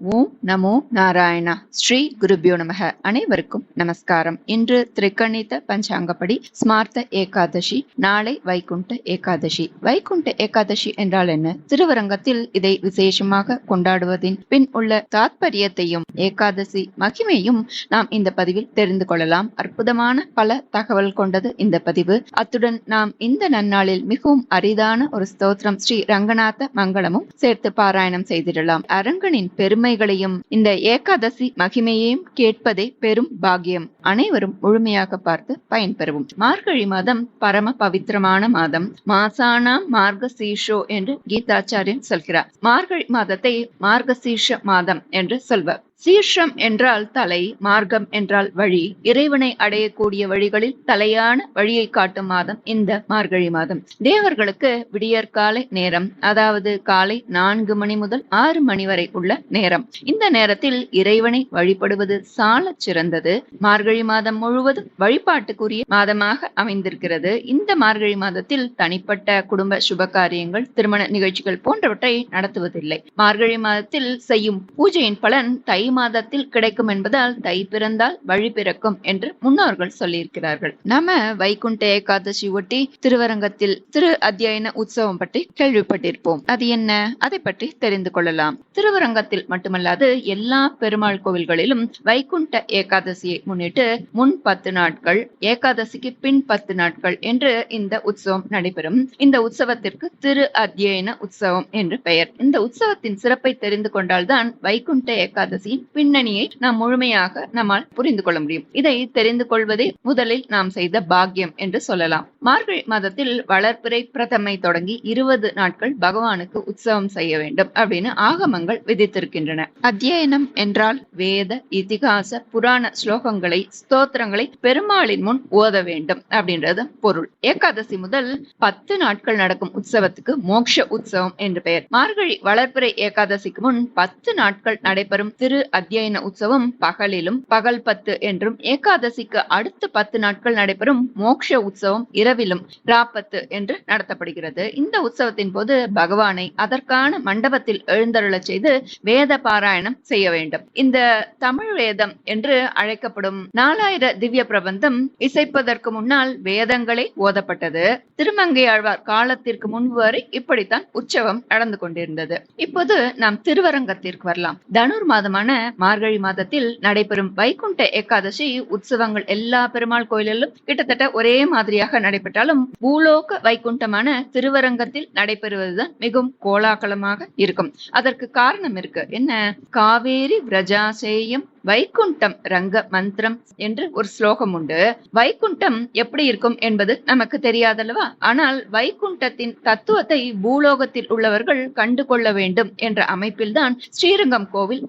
ஓம் நமோ நாராயணா. ஸ்ரீ குருபியோ நமக. அனைவருக்கும் நமஸ்காரம். இன்று திரிகணித பஞ்சாங்கப்படி ஸ்மார்த்த ஏகாதசி நாளை வைகுண்ட ஏகாதசி. வைகுண்ட ஏகாதசி என்றால் என்ன? திருவரங்கத்தில் இதை விசேஷமாக கொண்டாடுவதின் பின் உள்ள தாத்பரியத்தையும் ஏகாதசி மகிமையும் நாம் இந்த பதிவில் தெரிந்து கொள்ளலாம். அற்புதமான பல தகவல் கொண்டது இந்த பதிவு. அத்துடன் நாம் இந்த நன்னாளில் மிகவும் அரிதான ஒரு ஸ்தோத்திரம் ஸ்ரீ ரங்கநாத மங்களமும் சேர்த்து பாராயணம் செய்திடலாம். அரங்கனின் பெருமை மகிமைகளையும் இந்த ஏகாதசி மகிமையையும் கேட்பதே பெரும் பாக்கியம். அனைவரும் முழுமையாக பார்த்து பயன்பெறுவோம் மார்கழி மாதம் பரம பவித்திரமான மாதம். மாசானாம் மார்கசீஷோ என்று கீதாச்சாரியன் சொல்கிறார். மார்கழி மாதத்தை மார்கசீஷ மாதம் என்று சொல்வர். சீர்ஷம் என்றால் தலை மார்க்கம் என்றால் வழி. இறைவனை அடையக்கூடிய வழிகளில் தலையான வழியை காட்டும் மாதம் இந்த மார்கழி மாதம். தேவர்களுக்கு விடியற்காலை நேரம் அதாவது காலை நான்கு மணி முதல் ஆறு மணி வரை உள்ள நேரம். இந்த நேரத்தில் இறைவனை வழிபடுவது சால சிறந்தது. மார்கழி மாதம் முழுவதும் வழிபாட்டுக்குரிய மாதமாக அமைந்திருக்கிறது. இந்த மார்கழி மாதத்தில் தனிப்பட்ட குடும்ப சுப காரியங்கள் திருமண நிகழ்ச்சிகள் போன்றவற்றை நடத்துவதில்லை. மார்கழி மாதத்தில் செய்யும் பூஜையின் பலன் தை மாதத்தில் கிடைக்கும் என்பதால் தை பிறந்தால் வழி பிறக்கும் என்று முன்னோர்கள் சொல்லியிருக்கிறார்கள். நாம வைகுண்ட ஏகாதசி ஒட்டி திருவரங்கத்தில் திரு அத்தியாயன உற்சவம் பற்றி கேள்விப்பட்டிருப்போம். அது என்ன? அதை பற்றி தெரிந்து கொள்ளலாம். திருவரங்கத்தில் மட்டுமல்லாது எல்லா பெருமாள் கோவில்களிலும் வைகுண்ட ஏகாதசியை முன்னிட்டு முன் பத்து நாட்கள் ஏகாதசிக்கு பின் பத்து நாட்கள் என்று இந்த உற்சவம் நடைபெறும். இந்த உற்சவத்திற்கு திரு அத்தியன உற்சவம் என்று பெயர். இந்த உற்சவத்தின் சிறப்பை தெரிந்து கொண்டால்தான் வைகுண்ட ஏகாதசி பின்னணியை நாம் முழுமையாக நம்மால் புரிந்து கொள்ள முடியும். இதை தெரிந்து கொள்வதே முதலில் நாம் செய்த பாக்கியம் என்று சொல்லலாம். மார்கழி மாதத்தில் வளர்ப்பிறை பிரதமை தொடங்கி இருபது நாட்கள் பகவானுக்கு உற்சவம் செய்ய வேண்டும் அப்படின்னு ஆகமங்கள் விதித்திருக்கின்றன. அத்தியனம் என்றால் வேத இதிகாச புராண ஸ்லோகங்களை ஸ்தோத்திரங்களை பெருமாளின் முன் ஓத வேண்டும் அப்படின்றது பொருள். ஏகாதசி முதல் பத்து நாட்கள் நடக்கும் உற்சவத்துக்கு மோக்ஷ உற்சவம் என்று பெயர். மார்கழி வளர்ப்பிறை ஏகாதசிக்கு முன் பத்து நாட்கள் நடைபெறும் திரு அத்தியன உற்சவம் பகலிலும் பகல் பத்து என்றும் ஏகாதசிக்கு அடுத்த பத்து நாட்கள் நடைபெறும் மோக்ஷ உற்சவம் இரவிலும் ராப்பத்து என்று நடத்தப்படுகிறது. இந்த உற்சவத்தின் போது பகவானை அதற்கான மண்டபத்தில் எழுந்தருளச் செய்து வேத பாராயணம் செய்ய வேண்டும். இந்த தமிழ் வேதம் என்று அழைக்கப்படும் நாலாயிர திவ்ய பிரபந்தம் இசைப்பதற்கு முன்னால் வேதங்களே ஓதப்பட்டது. திருமங்கையாழ்வார் காலத்திற்கு முன்பு வரை இப்படித்தான் உற்சவம் நடந்து கொண்டிருந்தது. இப்போது நாம் திருவரங்கத்திற்கு வரலாம். தனுர் மாதமான மார்கழி மாதத்தில் நடைபெறும் வைகுண்ட ஏகாதசி உற்சவங்கள் எல்லா பெருமாள் கோயிலிலும் கிட்டத்தட்ட ஒரே மாதிரியாக நடைபெற்றாலும் பூலோக வைகுண்டமான திருவரங்கத்தில் நடைபெறுவதுதான் மிகவும் கோலாகலமாக இருக்கும். அதற்கு காரணம் இருக்கு. என்ன? காவேரி பிரஜாசேயம் வைகுண்டம் ரங்க மந்திரம் என்று ஒரு ஸ்லோகம் உண்டு. வைகுண்டம் எப்படி இருக்கும் என்பது நமக்கு தெரியாதல்லவா? ஆனால் வைகுண்டத்தின் தத்துவத்தை பூலோகத்தில் உள்ளவர்கள் கண்டு கொள்ள வேண்டும் என்ற அமைப்பில்தான் ஸ்ரீரங்கம் கோவில்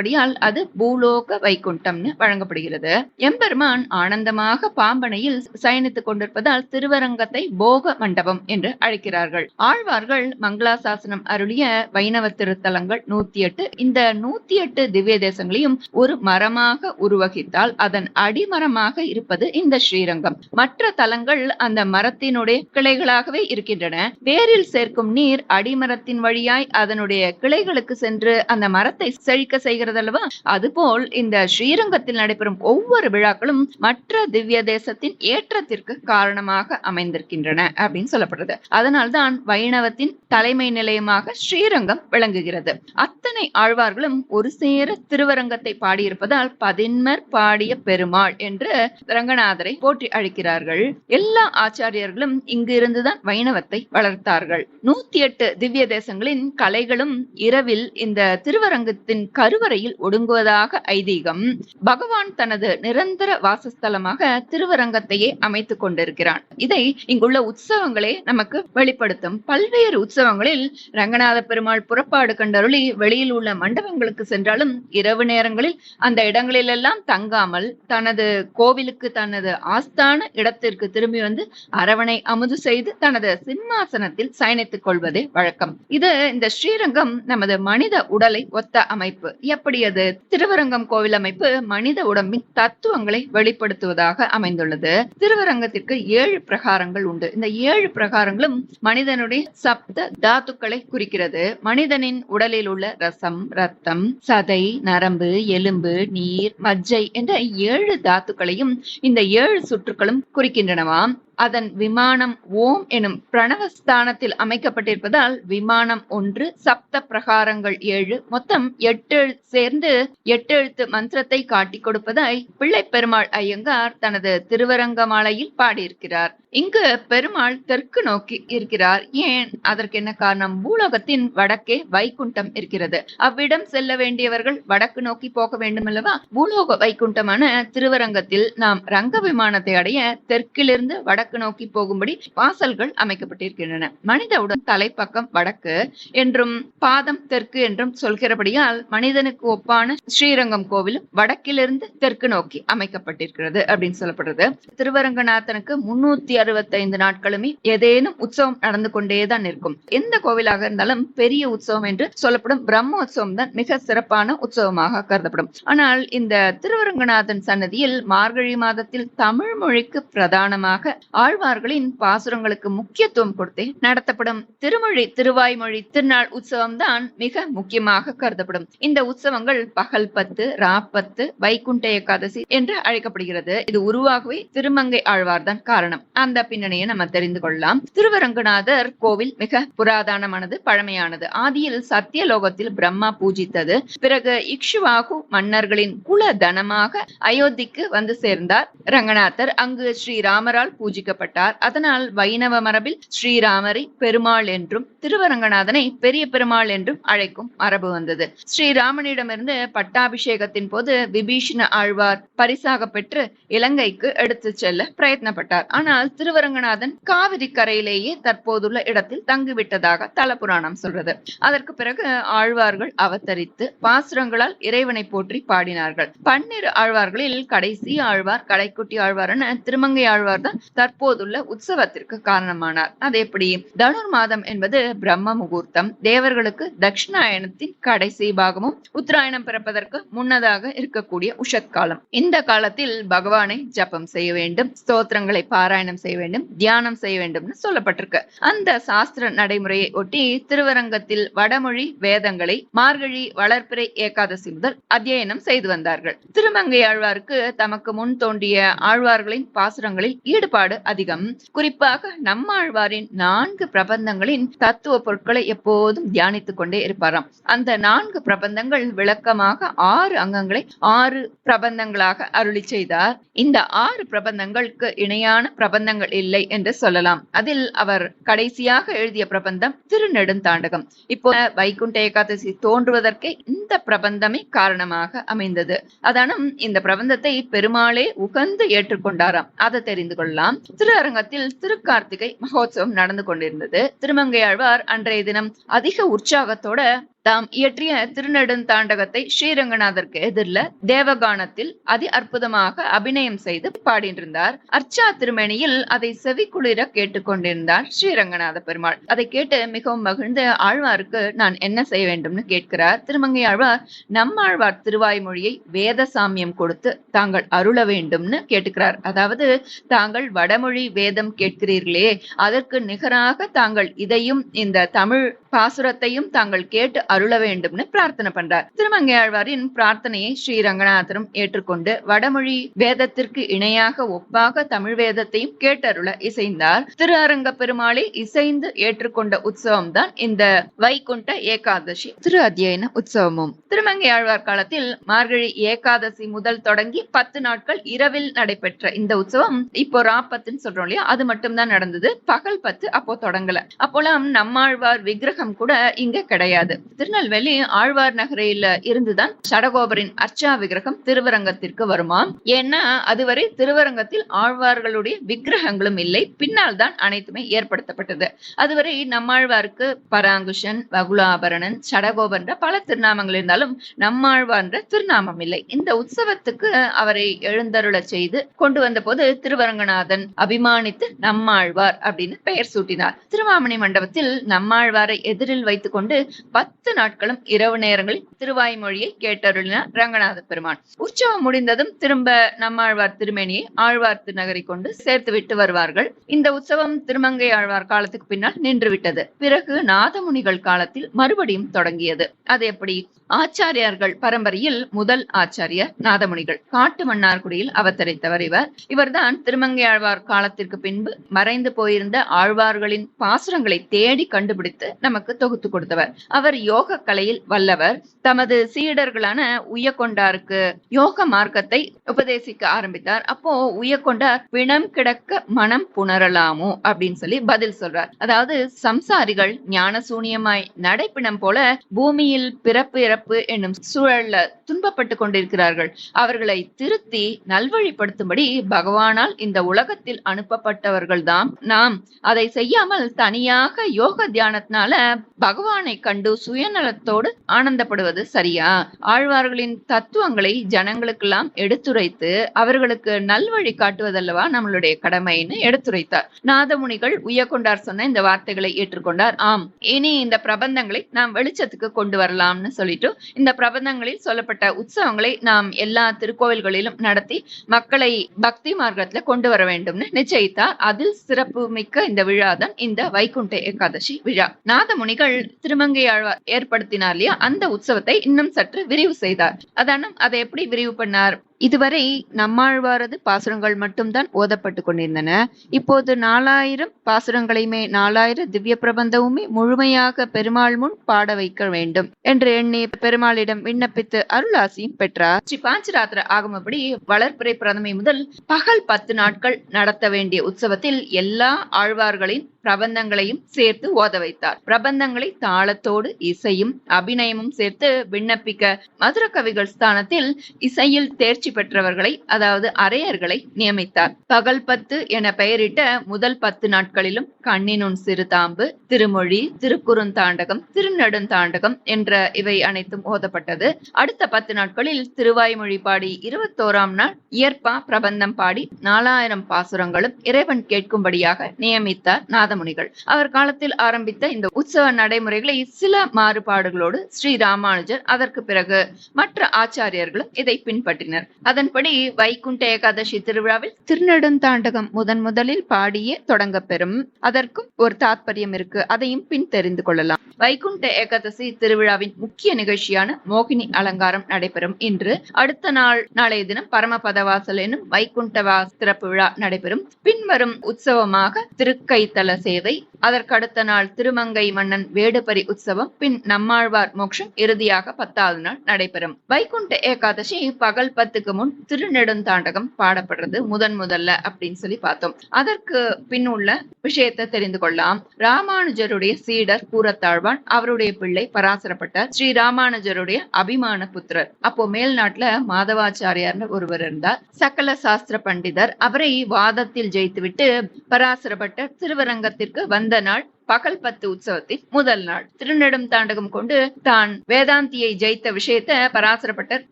இருந்தபடியால் அது பூலோக வைகுண்டம்னு வழங்கப்படுகிறது. எம்பெருமான் ஆனந்தமாக பாம்பனையில் சயனித்துக் கொண்டிருப்பதால் திருவரங்கத்தை போக மண்டபம் என்று அழைக்கிறார்கள். ஆழ்வார்கள் மங்களாசாசனம் அருளிய வைணவ திருத்தலங்கள் நூத்தி எட்டு இந்த நூத்தி எட்டு திவ்ய தேசங்களையும் ஒரு மரமாக உருவகித்தால் அதன் அடிமரமாக இருப்பது இந்த ஸ்ரீரங்கம். மற்ற தலங்கள் அந்த மரத்தினுடைய கிளைகளாகவே இருக்கின்றன. வேரில் சேர்க்கும் நீர் அடிமரத்தின் வழியாய் அதனுடைய கிளைகளுக்கு சென்று அந்த மரத்தை செழிக்க இருக்கிறது அல்லவா அதுபோல் இந்த ஸ்ரீரங்கத்தில் நடைபெறும் ஒவ்வொரு விழாக்களும் மற்ற திவ்ய தேசத்தின் ஏற்றத்திற்கு காரணமாக அமைந்திருக்கின்றன அப்படின்னு சொல்லப்படுறது அதனால்தான் வைணவத்தின் தலைமை நிலையமாக ஸ்ரீரங்கம் விளங்குகிறது. அத்தனை ஆழ்வார்களும் ஒரு சேர திருவரங்கத்தை பாடியிருப்பதால் பதின்மர் பாடிய பெருமாள் என்று ரங்கநாதரை போற்றி அழைக்கிறார்கள். எல்லா ஆச்சாரியர்களும் இங்கிருந்துதான் வைணவத்தை வளர்த்தார்கள். நூத்தி எட்டு திவ்ய தேசங்களின் கலைகளும் இரவில் இந்த திருவரங்கத்தின் கருவறையில் ஒடுங்குவதாக ஐதீகம். பகவான் தனது நிரந்தர வாசஸ்தலமாக திருவரங்கத்தையே அமைத்துக் கொண்டிருக்கிறான். இதை இங்குள்ள உற்சவங்களே நமக்கு வெளிப்படுத்தும். பல்வேறு உற்சவங்களில் ரங்கநாத பெருமாள் புறப்பாடு கண்டருளி வெளியில் உள்ள மண்டபங்களுக்கு சென்றாலும் இரவு நேரங்களில் அந்த இடங்களிலெல்லாம் தங்காமல் தனது கோவிலுக்கு தனது ஆஸ்தான இடத்திற்கு திரும்பி வந்து அரவணை அமுது செய்து தனது சிம்மாசனத்தில் சயனித்துக் கொள்வதே வழக்கம். இது இந்த ஸ்ரீரங்கம் நமது மனித உடலை ஒத்த அமைப்பு. எப்படி திருவரங்கம் கோவில் அமைப்பு மனித உடம்பின் தத்துவங்களை வெளிப்படுத்துவதாக அமைந்துள்ளது. திருவரங்கத்திற்கு ஏழு பிரகாரங்கள் உண்டு. இந்த ஏழு பிரகாரங்களும் மனிதனுடைய சப்த தாத்துக்களை குறிக்கிறது. மனிதனின் உடலில் உள்ள ரசம் ரத்தம் சதை நரம்பு எலும்பு நீர் மஜ்ஜை என்ற ஏழு தாத்துக்களையும் இந்த ஏழு சுற்றுகளும் குறிக்கின்றனவாம். அதன் விமானம் ஓம் எனும் பிரணவஸ்தானத்தில் அமைக்கப்பட்டிருப்பதால் விமானம் ஒன்று சப்த பிரகாரங்கள் ஏழு மொத்தம் எட்டு சேர்ந்து எட்டு எழுத்து மந்திரத்தை காட்டிக் கொடுப்பதாய் பிள்ளை பெருமாள் ஐயங்கார் தனது திருவரங்கமாலையில் பாடியிருக்கிறார். இங்கு பெருமாள் தெற்கு நோக்கி இருக்கிறார். ஏன்? அதற்கு என்ன காரணம்? பூலோகத்தின் வடக்கே வைகுண்டம் இருக்கிறது. அவ்விடம் செல்ல வேண்டியவர்கள் வடக்கு நோக்கி போக வேண்டும் அல்லவா பூலோக வைகுண்டமான திருவரங்கத்தில் நாம் ரங்க விமானத்தை அடைய தெற்கிலிருந்து வடக்கு நோக்கி போகும்படி வாசல்கள் அமைக்கப்பட்டிருக்கின்றன. மனித உடல் தலைப்பக்கம் வடக்கு என்றும் பாதம் தெற்கு என்றும் சொல்கிறபடியால் மனிதனுக்கு ஒப்பான ஸ்ரீரங்கம் கோவிலும் வடக்கிலிருந்து தெற்கு நோக்கி அமைக்கப்பட்டிருக்கிறது அப்படின்னு சொல்லப்படுறது. திருவரங்கநாதனுக்கு முன்னூத்தி அறுபத்தைந்து நாட்களுமே ஏதேனும் உற்சவம் நடந்து கொண்டேதான் இருக்கும் எந்த கோவிலாக இருந்தாலும் பெரிய உற்சவம் என்று சொல்லப்படும் பிரம்ம உற்சவம் தான் மிக சிறப்பான உற்சவமாக கருதப்படும். ஆனால் இந்த திருவரங்கநாதன் சன்னதியில் மார்கழி மாதத்தில் தமிழ் மொழிக்கு பிரதானமாக ஆழ்வார்களின் பாசுரங்களுக்கு முக்கியத்துவம் கொடுத்து நடத்தப்படும் திருமொழி திருவாய்மொழி திருநாள் உற்சவம் தான் மிக முக்கியமாக கருதப்படும். இந்த உற்சவங்கள் பகல் பத்து ராப்பத்து வைகுண்ட ஏகாதசி என்று அழைக்கப்படுகிறது. இது உருவாகவே திருமங்கை ஆழ்வார் தான் காரணம். அந்த பின்னணியை நம்ம தெரிந்து கொள்ளலாம். திருவரங்கநாதர் கோவில் மிக புராதனமானது பழமையானது. ஆதியில் சத்தியலோகத்தில் பிரம்மா பூஜித்தது. பிறகு இக்ஷுவாகு மன்னர்களின் குல தனமாக அயோத்திக்கு வந்து சேர்ந்தார் ரங்கநாதர். அங்கு ஸ்ரீராமரால் பூஜிக்கப்பட்டார். அதனால் வைணவ மரபில் ஸ்ரீராமரை பெருமாள் என்றும் திருவரங்கநாதனை பெரிய பெருமாள் என்றும் அழைக்கும் மரபு வந்தது. ஸ்ரீராமனிடமிருந்து பட்டாபிஷேகத்தின் போது விபீஷண ஆழ்வார் பரிசாக பெற்று இலங்கைக்கு எடுத்து செல்ல பிரயத்னப்பட்டார். ஆனால் திருவரங்கநாதன் காவிரி கரையிலேயே தற்போதுள்ள இடத்தில் தங்கிவிட்டதாக தலபுராணம் சொல்றது. அதற்கு பிறகு ஆழ்வார்கள் அவதரித்து பாசுரங்களால் இறைவனை போற்றி பாடினார்கள். பன்னிரு ஆழ்வார்களில் கடைசி ஆழ்வார் கடைக்குட்டி ஆழ்வார் என திருமங்கை ஆழ்வார் தான் தற்போதுள்ள உற்சவத்திற்கு காரணமானார். அது எப்படி? தனுர் மாதம் என்பது பிரம்ம முகூர்த்தம். தேவர்களுக்கு தட்சிணாயனத்தின் கடைசி பாகமும் உத்தராயணம் பிறப்பதற்கு முன்னதாக இருக்கக்கூடிய உஷத்காலம். இந்த காலத்தில் பகவானை ஜபம் செய்ய வேண்டும். ஸ்தோத்திரங்களை பாராயணம் செய்ய செய்ய வேண்டும் தியானம் செய்ய வேண்டும்னு சொல்லப்பட்டிருக்கு. அந்த சாஸ்திர நடைமுறையை ஒட்டி திருவரங்கத்தில் வடமொழி வேதங்களை மார்கழி வளர்ப்பிறை ஏகாதசி முதல் அத்தியனம் செய்து வந்தார்கள். திருமங்கை ஆழ்வாருக்கு தமக்கு முன் தோன்றிய ஆழ்வார்களின் பாசுரங்களில் ஈடுபாடு அதிகம். குறிப்பாக நம்மாழ்வாரின் நான்கு பிரபந்தங்களின் தத்துவ பொருட்களை எப்போதும் தியானித்துக் கொண்டே இருப்பாராம். அந்த நான்கு பிரபந்தங்கள் விளக்கமாக ஆறு அங்கங்களை ஆறு பிரபந்தங்களாக அருளி செய்தார். இந்த ஆறு பிரபந்தங்களுக்கு இணையான பிரபந்தங்கள் இல்லை என்று சொல்லலாம். அதில் அவர் கடைசியாக எழுதிய பிரபந்தம் திருநெடுந்தாண்டகம். இப்போ வைகுண்ட ஏகாதசி தோன்றுவதற்கே இந்த பிரபந்தமே காரணமாக அமைந்தது. அதனும் இந்த பிரபந்தத்தை பெருமாளே உகந்து ஏற்றுக்கொண்டாராம். அதை தெரிந்து கொள்ளலாம். திரு அரங்கத்தில் திருக்கார்த்திகை மகோத்சவம் நடந்து கொண்டிருந்தது. திருமங்கையாழ்வார் அன்றைய தினம் அதிக உற்சாகத்தோட தாம் இயற்றிய திருநெடுந்தாண்டகத்தை ஸ்ரீரங்கநாதருக்கு எதிரில் தேவகானத்தில் அதி அற்புதமாக அபிநயம் செய்து பாடின்றிருந்தார் அர்ச்சா திருமேனியில் அதை செவிக்குளிர கேட்டுக்கொண்டிருந்தார் ஸ்ரீரங்கநாத பெருமாள். அதை கேட்டு மிகவும் மகிழ்ந்து ஆழ்வாருக்கு நான் என்ன செய்ய வேண்டும்னு கேட்கிறார். திருமங்கை ஆழ்வார் நம்மாழ்வார் திருவாய்மொழியை வேத சாமியம் கொடுத்து தாங்கள் அருள வேண்டும்னு கேட்டுக்கிறார். அதாவது தாங்கள் வடமொழி வேதம் கேட்கிறீர்களே அதற்கு நிகராக தாங்கள் இதையும் இந்த தமிழ் பாசுரத்தையும் தாங்கள் கேட்டு அருள வேண்டும்னு பிரார்த்தனை பண்றார். திருமங்கையாழ்வாரின் பிரார்த்தனையை ஸ்ரீ ரங்கநாதரும் ஏற்றுக்கொண்டு வடமொழி வேதத்திற்கு இணையாக ஒப்பாக தமிழ் வேதத்தையும் கேட்டருள இசைந்தார். திரு அரங்க பெருமாளை இசைந்து ஏற்றுக்கொண்ட உற்சவம் தான் இந்த வைகுண்ட ஏகாதசி திரு அத்தியன உற்சவமும். திருமங்கையாழ்வார் காலத்தில் மார்கழி ஏகாதசி முதல் தொடங்கி பத்து நாட்கள் இரவில் நடைபெற்ற இந்த உற்சவம் இப்போ ராப்பத்துன்னு சொல்றோம் இல்லையா? அது மட்டும்தான் நடந்தது. பகல் பத்து அப்போ தொடங்கல. அப்போலாம் நம்மாழ்வார் விக்கிரக விக்கிரகம் கூட இங்க கிடையாது. திருநெல்வேலி ஆழ்வார் நகரையில இருந்துதான் சடகோபரின் அர்ச்சா விக்கிரகம் திருவரங்கத்திற்கு வருமாம் ஏன்னா அதுவரை திருவரங்கத்தில் ஆழ்வார்களுடைய விக்கிரகங்களும் இல்லை. பின்னால் தான் அனைத்துமே ஏற்படுத்தப்பட்டது. அதுவரை நம்மாழ்வாருக்கு பராங்குஷன் வகுலாபரணன் சடகோபன்ற பல திருநாமங்கள் இருந்தாலும் நம்மாழ்வார்ன்ற திருநாமம் இல்லை. இந்த உற்சவத்துக்கு அவரை எழுந்தருள செய்து கொண்டு வந்த போது திருவரங்கநாதன் அபிமானித்து நம்மாழ்வார் அப்படின்னு பெயர் சூட்டினார். திருவாமணி மண்டபத்தில் நம்மாழ்வாரை எதிரில் வைத்துக் கொண்டு பத்து நாட்களும் இரவு நேரங்களில் திருவாய்மொழியை கேட்டருளினார் ரங்கநாத பெருமான். உற்சவம் முடிந்ததும் திரும்ப நம்மாழ்வார் திருமேனியை ஆழ்வார் திருநகரை கொண்டு சேர்த்து விட்டு வருவார்கள். இந்த உற்சவம் திருமங்கை ஆழ்வார் காலத்துக்கு பின்னால் நின்றுவிட்டது. பிறகு நாதமுனிகள் காலத்தில் மறுபடியும் தொடங்கியது. அது எப்படி? ஆச்சாரியார்கள் பரம்பரையில் முதல் ஆச்சாரியர் நாதமுனிகள். காட்டு மன்னார்குடியில் அவதரித்தவர் இவர். இவர்தான் திருமங்கை ஆழ்வார் காலத்திற்கு பின்பு மறைந்து போயிருந்த ஆழ்வார்களின் பாசுரங்களை தேடி கண்டுபிடித்து நமக்கு நமக்கு தொகுத்து கொடுத்தவர். அவர் யோக கலையில் வல்லவர். தமது சீடர்களான உய்யக்கொண்டாருக்கு யோக மார்க்கத்தை உபதேசிக்க ஆரம்பித்தார். அப்போ உய்யக்கொண்டார் பிணம் கிடக்க மனம் புணரலாமோ? அப்படின்னு சொல்லி பதில் சொல்றார். அதாவது சம்சாரிகள் ஞான சூனியமாய் நடைப்பிணம் போல பூமியில் பிறப்பு இறப்பு என்னும் சூழல்ல துன்பப்பட்டு கொண்டிருக்கிறார்கள். அவர்களை திருத்தி நல்வழிப்படுத்தும்படி பகவானால் இந்த உலகத்தில் அனுப்பப்பட்டவர்கள் அனுப்பப்பட்டவர்கள்தாம். நாம் அதை செய்யாமல் தனியாக யோக தியானத்தினால பகவானை கண்டு சுயநலத்தோடு ஆனந்தப்படுவது சரியா? ஆழ்வார்களின் தத்துவங்களை ஜனங்களுக்கெல்லாம் எடுத்துரைத்து அவர்களுக்கு நல்வழி காட்டுவதல்லவா நம்மளுடைய கடமைன்னு எடுத்துரைத்தார். நாதமுனிகள் உயக்கொண்டார் சொன்ன இந்த வார்த்தைகளை ஏற்றுக்கொண்டார். ஆம் இனி இந்த பிரபந்தங்களை நாம் வெளிச்சத்துக்கு கொண்டு வரலாம்னு சொல்லிட்டு இந்த பிரபந்தங்களில் சொல்லப்பட்ட உற்சவங்களை நாம் எல்லா திருக்கோவில்களிலும் நடத்தி மக்களை பக்தி மார்க்கத்துல கொண்டு வர வேண்டும்னு நிச்சயித்தார். அதில் சிறப்பு மிக்க இந்த விழாதான் இந்த வைகுண்ட ஏகாதசி விழா. நாதம் முனிகள் திருமங்கை ஆழ்வார் ஏற்படுத்தினார் இல்லையா? அந்த உற்சவத்தை இன்னும் சற்று விரிவு செய்தார். அதான அதை எப்படி விரிவு பண்ணார்? இதுவரை நம்மாழ்வாரது பாசுரங்கள் மட்டும்தான் ஓதப்பட்டு கொண்டிருந்தன. இப்போது நாலாயிரம் பாசுரங்களையுமே நாலாயிரம் திவ்ய பிரபந்தமுமே முழுமையாக பெருமாள் முன் பாட வைக்க வேண்டும் என்று எண்ணி பெருமாளிடம் விண்ணப்பித்து அருளாசியும் பெற்றார். ஸ்ரீ பாஞ்சராத்திர ஆகமப்படி வளர்ப்பிறை பிரதமை முதல் பகல் பத்து நாட்கள் நடத்த வேண்டிய உற்சவத்தில் எல்லா ஆழ்வார்களின் பிரபந்தங்களையும் சேர்த்து ஓத வைத்தார். பிரபந்தங்களை தாளத்தோடு இசையும் அபிநயமும் சேர்த்து விண்ணப்பிக்க மதுர கவிகள் ஸ்தானத்தில் இசையில் தேர்ச்சி தேர்ச்சி பெற்றவர்களை அதாவது அரையர்களை நியமித்தார். பகல் பத்து என பெயரிட்ட முதல் பத்து நாட்களிலும் கண்ணினுன் சிறுதாம்பு திருமொழி திருக்குறுந்தாண்டகம் திருநெடுந்தாண்டகம் என்ற இவை அனைத்தும் ஓதப்பட்டது. அடுத்த பத்து நாட்களில் திருவாய்மொழி பாடி இருபத்தோராம் நாள் இயற்பா பிரபந்தம் பாடி நாலாயிரம் பாசுரங்களும் இறைவன் கேட்கும்படியாக நியமித்தார் நாதமுனிகள். அவர் காலத்தில் ஆரம்பித்த இந்த உற்சவ நடைமுறைகளை சில மாறுபாடுகளோடு ஸ்ரீ ராமானுஜர் அதற்கு பிறகு மற்ற ஆச்சாரியர்களும் இதை பின்பற்றினர். அதன்படி வைகுண்ட ஏகாதசி திருவிழாவில் திருநெடுந்தாண்டகம் முதன் முதலில் பாடியே தொடங்கப்பெறும். அதற்கும் ஒரு தாத்பரியம் இருக்கு. அதையும் பின் தெரிந்து கொள்ளலாம். வைகுண்ட ஏகாதசி திருவிழாவின் முக்கிய நிகழ்ச்சியான மோகினி அலங்காரம் நடைபெறும். இன்று அடுத்த நாள் நாளைய தினம் பரமபதவாசல் எனும் வைகுண்ட திறப்பு விழா நடைபெறும். பின்வரும் உற்சவமாக திருக்கைத்தல சேவை அதற்கடுத்த நாள் திருமங்கை மன்னன் வேடுபரி உற்சவம் பின் நம்மாழ்வார் மோட்சம் இறுதியாக பத்தாவது நாள் நடைபெறும். வைகுண்ட ஏகாதசி பகல் பத்துக்கு முன் திருநெடுந்தாண்டகம் பாடப்படுறது முதன் முதல்ல அப்படின்னு சொல்லி பார்த்தோம். அதற்கு பின்னுள்ள விஷயத்தை தெரிந்து கொள்ளலாம். ராமானுஜருடைய சீடர் கூறத்தாழ்வான் அவருடைய பிள்ளை பராசரப்பட்டார். ஸ்ரீ ராமானுஜருடைய அபிமான புத்திரர். அப்போ மேல்நாட்டுல மாதவாச்சாரியார்னு ஒருவர் இருந்தார். சகல சாஸ்திர பண்டிதர். அவரை வாதத்தில் ஜெயித்துவிட்டு பராசரப்பட்ட திருவரங்கத்திற்கு வந்த நாள் பகல் பத்து உற்சவத்தின் முதல் நாள். திருநெடும் தாண்டகம் கொண்டு தான் வேதாந்தியை ஜெயித்த விஷயத்த பராசரப்பட்டர்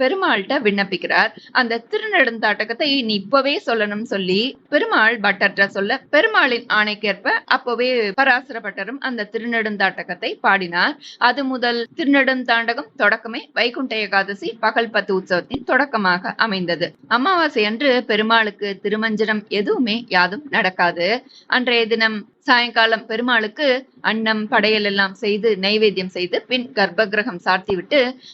பெருமாள்கிட்ட விண்ணப்பிக்கிறார். அந்த திருநெடுந்தாட்டகத்தை நீ இப்பவே சொல்லணும் சொல்லி பெருமாள் பட்டர்ட்ட சொல்ல பெருமாளின் ஆணைக்கேற்ப அப்பவே பராசரப்பட்டரும் அந்த திருநெடுந்தாட்டகத்தை பாடினார். அது முதல் திருநெடுந்தாண்டகம் தொடக்கமே வைகுண்ட ஏகாதசி பகல் பத்து உற்சவத்தின் தொடக்கமாக அமைந்தது. அமாவாசை அன்று பெருமாளுக்கு திருமஞ்சனம் எதுவுமே யாதும் நடக்காது. அன்றைய தினம் சாயங்காலம் பெருமாளுக்கு அன்னம் படையல் எல்லாம் செய்து நைவேத்தியம் செய்து பின் கர்ப்ப கிரகம்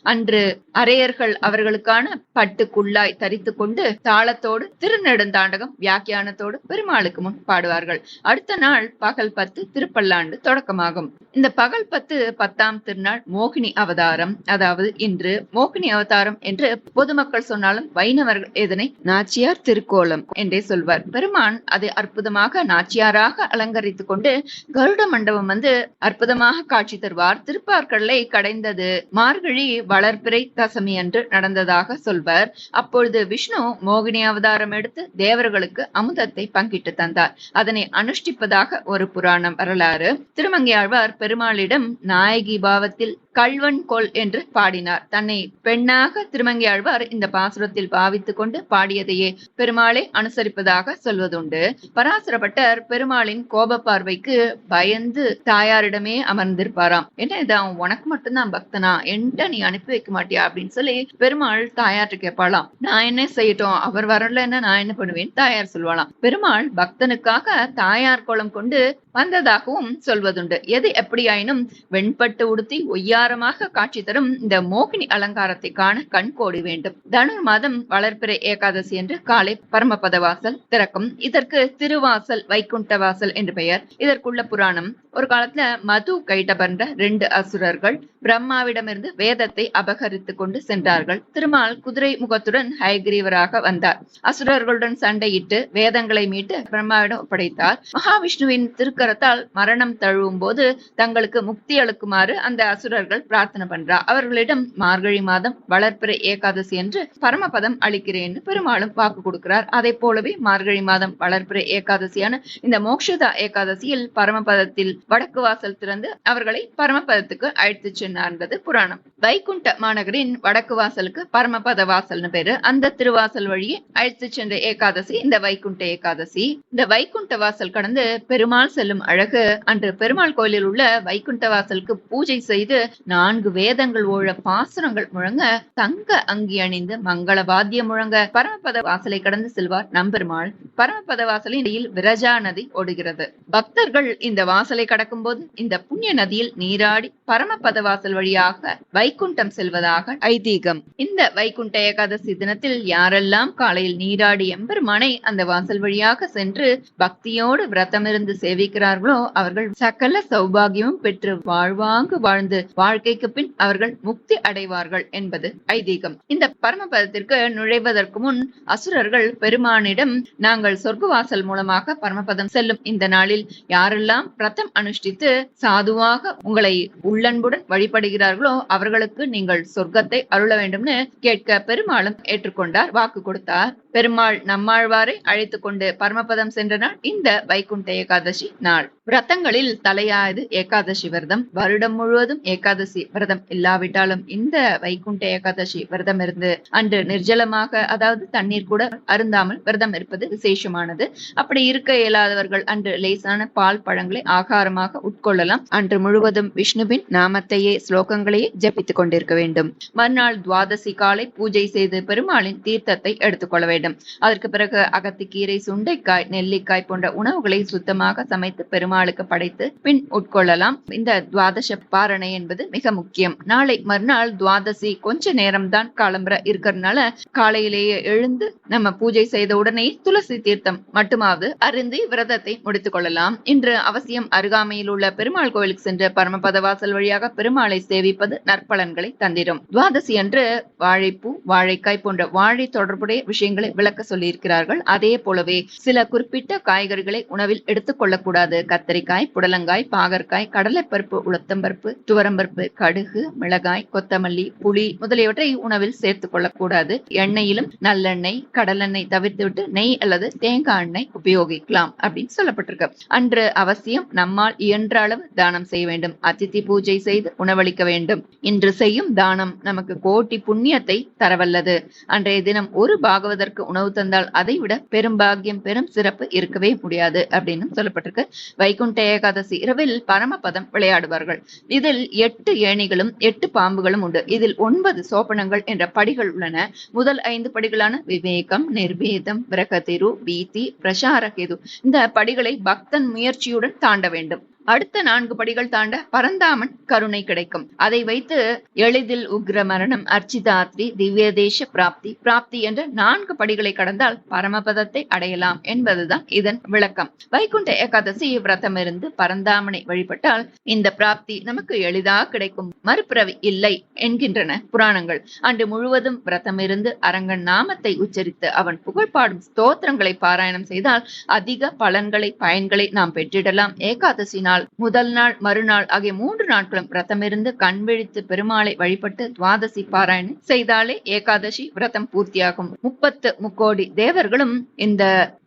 அன்று அரையர்கள் அவர்களுக்கான பட்டு குள்ளாய் தரித்து கொண்டு தாளத்தோடு திருநெடுந்தாண்டகம் வியாக்கியானத்தோடு பெருமாளுக்கு முன் பாடுவார்கள். அடுத்த நாள் பகல் பத்து திருப்பல்லாண்டு தொடக்கமாகும். இந்த பகல் பத்து பத்தாம் திருநாள் மோகினி அவதாரம். அதாவது இன்று மோகினி அவதாரம் என்று பொதுமக்கள் சொன்னாலும் வைணவர்கள் இதனை நாச்சியார் திருக்கோலம் என்றே சொல்வார். பெருமான் அதை அற்புதமாக நாச்சியாராக அலங்கரித்து கொண்டு கருட மண்டபம் வந்து அற்புதமாக காட்சி தருவார். திருப்பார்கடலை கடைந்தது. மார்கழி வளர்பிறை தசமி அன்று நடந்ததாக சொல்வர். அப்பொழுது விஷ்ணு மோகினி அவதாரம் எடுத்து தேவர்களுக்கு அமுதத்தை பங்கிட்டு தந்தார். அதனை அனுஷ்டிப்பதாக ஒரு புராணம் வரலாறு. திருமங்கையாழ்வார் பெருமாளிடம் நாயகி பாவத்தில் கல்வன் கொல் என்று பாடினார். தன்னை பெண்ணாக திருமங்கையாழ்வார் இந்த பாசுரத்தில் பாவித்துக் கொண்டு பாடியதையே பெருமாளை அனுசரிப்பதாக சொல்வதுண்டு. பராசரப்பட்டர் பெருமாளின் கோப பார்வைக்கு பயந்து தாயாரிடமே அமர்ந்திருப்பாராம். என்ன இது அவன் உனக்கு மட்டும்தான் பக்தனா? என்கிட்ட நீ அனுப்பி வைக்க மாட்டியா? அப்படின்னு சொல்லி பெருமாள் தாயார்கிட்ட கேட்பாளாம். நான் என்ன செய்யட்டும்? அவர் வரலன்னா நான் என்ன பண்ணுவேன்? தாயார் சொல்வாளாம். பெருமாள் பக்தனுக்காக தாயார் கோலம் கொண்டு வந்ததாகவும் சொல்வதுண்டு. எது எப்படியாயினும் வெண்பட்டு உடுத்தி ஒய்யாரமாக காட்சி தரும் இந்த மோகினி அலங்காரத்தை காண கண்கோடி வேண்டும். தனுர் மாதம் வளர்பிறை ஏகாதசி என்று காலை பரமபத வாசல் திறக்கும். இதற்கு திருவாசல் வைகுண்ட வாசல் என்று பெயர். இதற்குள்ள புராணம். ஒரு காலத்துல மது கைடபன்ற ரெண்டு அசுரர்கள் பிரம்மாவிடமிருந்து வேதத்தை அபகரித்து கொண்டு சென்றார்கள். திருமால் குதிரை முகத்துடன் ஹயகிரீவராக வந்தார். அசுரர்களுடன் சண்டையிட்டு வேதங்களை மீட்டு பிரம்மாவிடம் ஒப்படைத்தார். மகாவிஷ்ணுவின் திருக்கரத்தால் மரணம் தழுவும் போது தங்களுக்கு முக்தி அளிக்குமாறு அந்த அசுரர்கள் பிரார்த்தனை பண்றா. அவர்களிடம் மார்கழி மாதம் வளர்ப்பிறை ஏகாதசி என்று பரமபதம் அளிக்கிறேன்னு பெருமாளும் வாக்கு கொடுக்கிறார். அதை போலவே மார்கழி மாதம் வளர்ப்பிறை ஏகாதசியான இந்த மோக்ஷதா ஏகாதசியில் பரமபதத்தில் வடக்கு வாசல் திறந்து அவர்களை பரமபதத்துக்கு அழைத்து சென்றார்ன்றது புராணம். வைகுண்ட மாநகரின் வடக்கு வாசலுக்கு பரமபத வாசல்னு பேரு. அந்த திருவாசல் வழியே அழைத்து சென்ற ஏகாதசி இந்த வைகுண்ட ஏகாதசி. இந்த வைகுண்ட வாசல் கடந்து பெருமாள் செல்லும் செல்லும் அழகு அன்று பெருமாள் கோயிலில் உள்ள வைகுண்ட வாசலுக்கு பூஜை செய்து நான்கு வேதங்கள் ஓழ பாசுரங்கள் முழங்க தங்க அங்கி அணிந்து மங்கள வாத்தியம் முழங்க. பரமபத வாசலை கடந்து செல்வார் நம்பெருமாள். பரமபத வாசலின் விரஜா நதி ஓடுகிறது பக்தர்கள் இந்த வாசலை கடக்கும் போது இந்த புண்ணிய நதியில் நீராடி பரமபத வாசல் வழியாக வைகுண்டம் செல்வதாக ஐதீகம். இந்த வைகுண்ட ஏகாதசி தினத்தில் யாரெல்லாம் காலையில் நீராடி எம்பெருமானை அந்த வாசல் வழியாக சென்று பக்தியோடு விரதமிருந்து சேவிக்கிறார் சேவிக்கிறார்களோ அவர்கள் சகல சௌபாகியமும் பெற்று வாழ்வாங்கு வாழ்ந்து வாழ்க்கைக்கு பின் அவர்கள் முக்தி அடைவார்கள் என்பது ஐதீகம். இந்த பரமபதத்திற்கு நுழைவதற்கு முன் அசுரர்கள் பெருமானிடம் நாங்கள் சொர்க்கவாசல் மூலமாக பரமபதம் செல்லும். இந்த நாளில் யாரெல்லாம் பிரதம் அனுஷ்டித்து சாதுவாக உங்களை உள்ளன்புடன் வழிபடுகிறார்களோ அவர்களுக்கு நீங்கள் சொர்க்கத்தை அருள வேண்டும்னு கேட்க பெருமாளும் ஏற்றுக்கொண்டார் வாக்கு கொடுத்தார். பெருமாள் நம்மாழ்வாரை அழைத்து கொண்டு பரமபதம் சென்ற நாள் இந்த வைகுண்ட ஏகாதசி நாள். விரதங்களில் தலையாயது ஏகாதசி விரதம். வருடம் முழுவதும் ஏகாதசி விரதம். இல்லாவிட்டாலும் இந்த வைகுண்ட ஏகாதசி விரதம் இருந்து அன்று நிர்ஜலமாக அதாவது தண்ணீர் கூட அருந்தாமல் விரதம் இருப்பது விசேஷமானது. அப்படி இருக்க இயலாதவர்கள் அன்று லேசான பால் பழங்களை ஆகாரமாக உட்கொள்ளலாம். அன்று முழுவதும் விஷ்ணுவின் நாமத்தையே ஸ்லோகங்களையே ஜபித்துக் கொண்டிருக்க வேண்டும். மறுநாள் துவாதசி காலை பூஜை செய்து பெருமாளின் தீர்த்தத்தை எடுத்துக்கொள்ள வேண்டும். வேண்டும். அதற்கு பிறகு அகத்திக்கீரை சுண்டைக்காய் நெல்லிக்காய் போன்ற உணவுகளை சுத்தமாக சமைத்து பெருமாளுக்கு படைத்து பின் உட்கொள்ளலாம். இந்த துவாதச பாரணை என்பது மிக முக்கியம். நாளை மறுநாள் துவாதசி கொஞ்ச நேரம் தான் காலம்பர இருக்கிறதுனால காலையிலேயே எழுந்து நம்ம பூஜை செய்த உடனே துளசி தீர்த்தம் மட்டுமாவது அருந்தி விரதத்தை முடித்துக் கொள்ளலாம். இன்று அவசியம் அருகாமையில் உள்ள பெருமாள் கோவிலுக்கு சென்று பரமபத வாசல் வழியாக பெருமாளை சேவிப்பது நற்பலன்களை தந்திடும். துவாதசி அன்று வாழைப்பூ வாழைக்காய் போன்ற வாழை தொடர்புடைய விஷயங்களை விளக்க சொல்லியிருக்கிறார்கள். அதே போலவே சில குறிப்பிட்ட காய்கறிகளை உணவில் எடுத்துக் கொள்ளக்கூடாது. கத்தரிக்காய் புடலங்காய் பாகற்காய் கடலைப்பருப்பு உளுத்தம்பருப்பு துவரம்பருப்பு கடுகு மிளகாய் கொத்தமல்லி புளி முதலியவற்றை உணவில் சேர்த்துக் கொள்ளக்கூடாது. எண்ணெயிலும் நல்லெண்ணெய் கடலெண்ணெய் தவிர்த்துவிட்டு நெய் அல்லது தேங்காய் எண்ணெய் உபயோகிக்கலாம் அப்படின்னு சொல்லப்பட்டிருக்கு. அன்று அவசியம் நம்மால் இயன்ற அளவு தானம் செய்ய வேண்டும். அதித்தி பூஜை செய்து உணவளிக்க வேண்டும். இன்று செய்யும் தானம் நமக்கு கோட்டி புண்ணியத்தை தரவல்லது. அன்றைய தினம் ஒரு பாகவதற்கு உணவு தந்தால் அதை விட பெரும் பாக்கியம் பெரும் சிறப்பு இருக்கவே முடியாது அப்படின்னு சொல்லப்பட்டிருக்கு. வைகுண்ட ஏகாதசி இரவில் பரமபதம் விளையாடுவார்கள். இதில் எட்டு ஏணிகளும் எட்டு பாம்புகளும் உண்டு. இதில் ஒன்பது சோபனங்கள் என்ற படிகள் உள்ளன. முதல் ஐந்து படிகளான விவேகம் நிர்பேதம் பிரகதிரு பீதி பிரசாரகேது இந்த படிகளை பக்தன் முயற்சியுடன் தாண்ட வேண்டும். அடுத்த நான்கு படிகள் தாண்ட பரந்தாமன் கருணை கிடைக்கும். அதை வைத்து எளிதில் உக்ர மரணம் அர்ச்சிதாத்ரி திவ்யதேச பிராப்தி பிராப்தி என்ற நான்கு படிகளை கடந்தால் பரமபதத்தை அடையலாம் என்பதுதான் இதன் விளக்கம். வைகுண்ட ஏகாதசி விரதம் இருந்து பரந்தாமனை வழிபட்டால் இந்த பிராப்தி நமக்கு எளிதாக கிடைக்கும். மறுபிறவி இல்லை என்கின்றன புராணங்கள். அன்று முழுவதும் விரதம் இருந்து அரங்கன் நாமத்தை உச்சரித்து அவன் புகழ்பாடும் ஸ்தோத்திரங்களை பாராயணம் செய்தால் அதிக பலன்களை பயன்களை நாம் பெற்றிடலாம். ஏகாதசி நாள் நாள் முதல் நாள் மறுநாள் ஆகிய மூன்று நாட்களும் விரதமிருந்து கண் விழித்து பெருமாளை வழிபட்டு துவாதசி பாராயணம் செய்தாலே ஏகாதசி விரதம் பூர்த்தியாகும். முப்பத்து முக்கோடி தேவர்களும் இந்த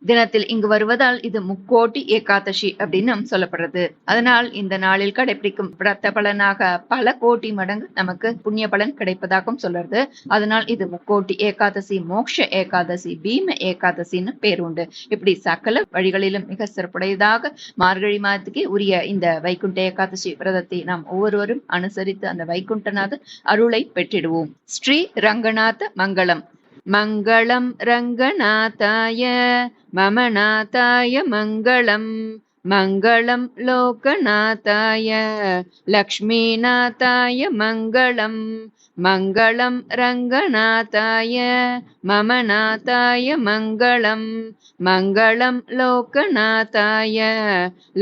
தினத்தில் இங்கு வருவதால் இது முக்கோட்டி ஏகாதசி அப்படின்னு சொல்லப்படுறது. அதனால் இந்த நாளில் கடைபிடிக்கும் விரத்த பலனாக பல கோடி மடங்கு நமக்கு புண்ணிய பலன் கிடைப்பதாகவும் சொல்றது. அதனால் இது முக்கோட்டி ஏகாதசி மோக்ஷ ஏகாதசி பீம ஏகாதசின்னு பேர் உண்டு. இப்படி சகல வழிகளிலும் மிக சிறப்புடையதாக மார்கழி மாதத்துக்கே உரிய இந்த வைகுண்ட ஏகாதசி விரதத்தை நாம் ஒவ்வொருவரும் அனுசரித்து அந்த வைகுண்டநாத அருளை பெற்றிடுவோம். ஸ்ரீ ரங்கநாத மங்களம். மங்களம் ரங்கநாதாய மமநாதாய மங்களம். மங்களம் லோகநாதாய லக்ஷ்மிநாதாய மங்களம். मङ्गलं रङ्गनाथाय मम नाथाय मङ्गलं मङ्गलं लोकनाथाय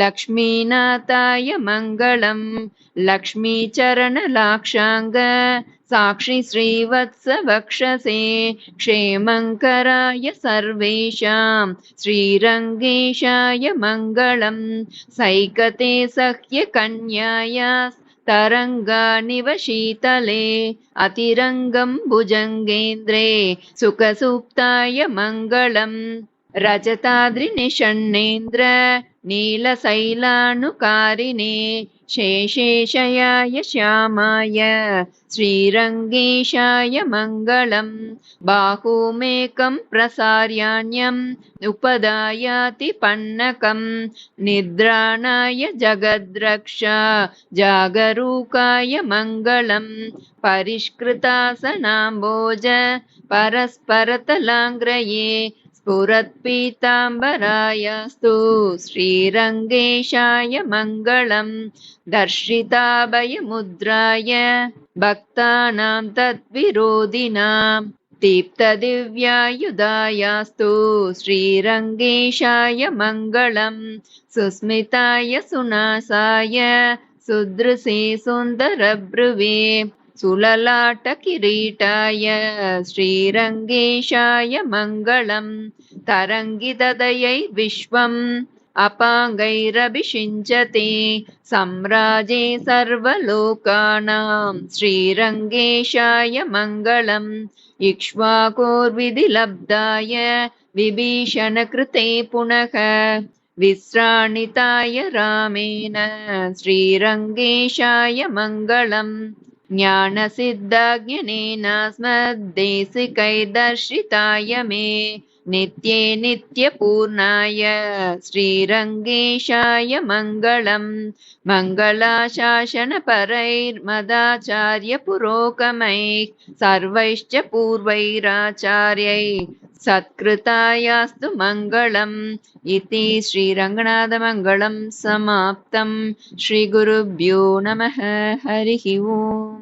लक्ष्मीनाथाय मङ्गलं लक्ष्मीचरणलाक्षाङ्ग साक्षि श्रीवत्स वक्षसे क्षेमङ्कराय सर्वेषां श्रीरङ्गेशाय मङ्गलं सैकते सह्यकन्याय तरङ्गानिव शीतले अतिरङ्गं भुजङ्गेन्द्रे सुखसुप्ताय मङ्गलम् रजताद्रिनिषण्णेन्द्र नीलशैलानुकारिणे शेषेशयाय श्यामाय श्रीरङ्गेशाय मङ्गलम्। बाहुमेकं प्रसार्याण्यम्। उपदायाति पन्नकम् निद्राणाय जगद्रक्षा। जागरूकाय मङ्गलम्। परिष्कृतासनाम्बोज। परस्परतलाङ्ग्रये स्फुरत्पीताम्बरायस्तु श्रीरङ्गेशाय मङ्गलम् दर्शिताभयमुद्राय भक्तानां तद्विरोधिनाम् दीप्तदिव्यायुधायास्तु श्रीरङ्गेशाय मङ्गलम् सुस्मिताय सुनासाय सुदृशे सुन्दरब्रुवे सुललाटकिरीटाय श्रीरङ्गेशाय मङ्गलम् तरङ्गितदयै विश्वम् अपाङ्गैरभिषिञ्चते सम्राजे सर्वलोकानां श्रीरङ्गेशाय मङ्गलम् इक्ष्वाकोर्विधिलब्धाय विभीषणकृते पुनः विश्राणिताय रामेण श्रीरङ्गेशाय मङ्गलम् ज्ञानसिद्धाज्ञनेनास्मद्देशिकैर्दर्शिताय मे नित्ये नित्यपूर्णाय श्रीरङ्गेशाय मङ्गलम् मङ्गलाशासनपरैर्मदाचार्यपुरोगमैः सर्वैश्च पूर्वैराचार्यै सत्कृतायास्तु मङ्गलम् इति श्रीरङ्गनाथमङ्गलं समाप्तं श्रीगुरुभ्यो नमः हरिः ओम्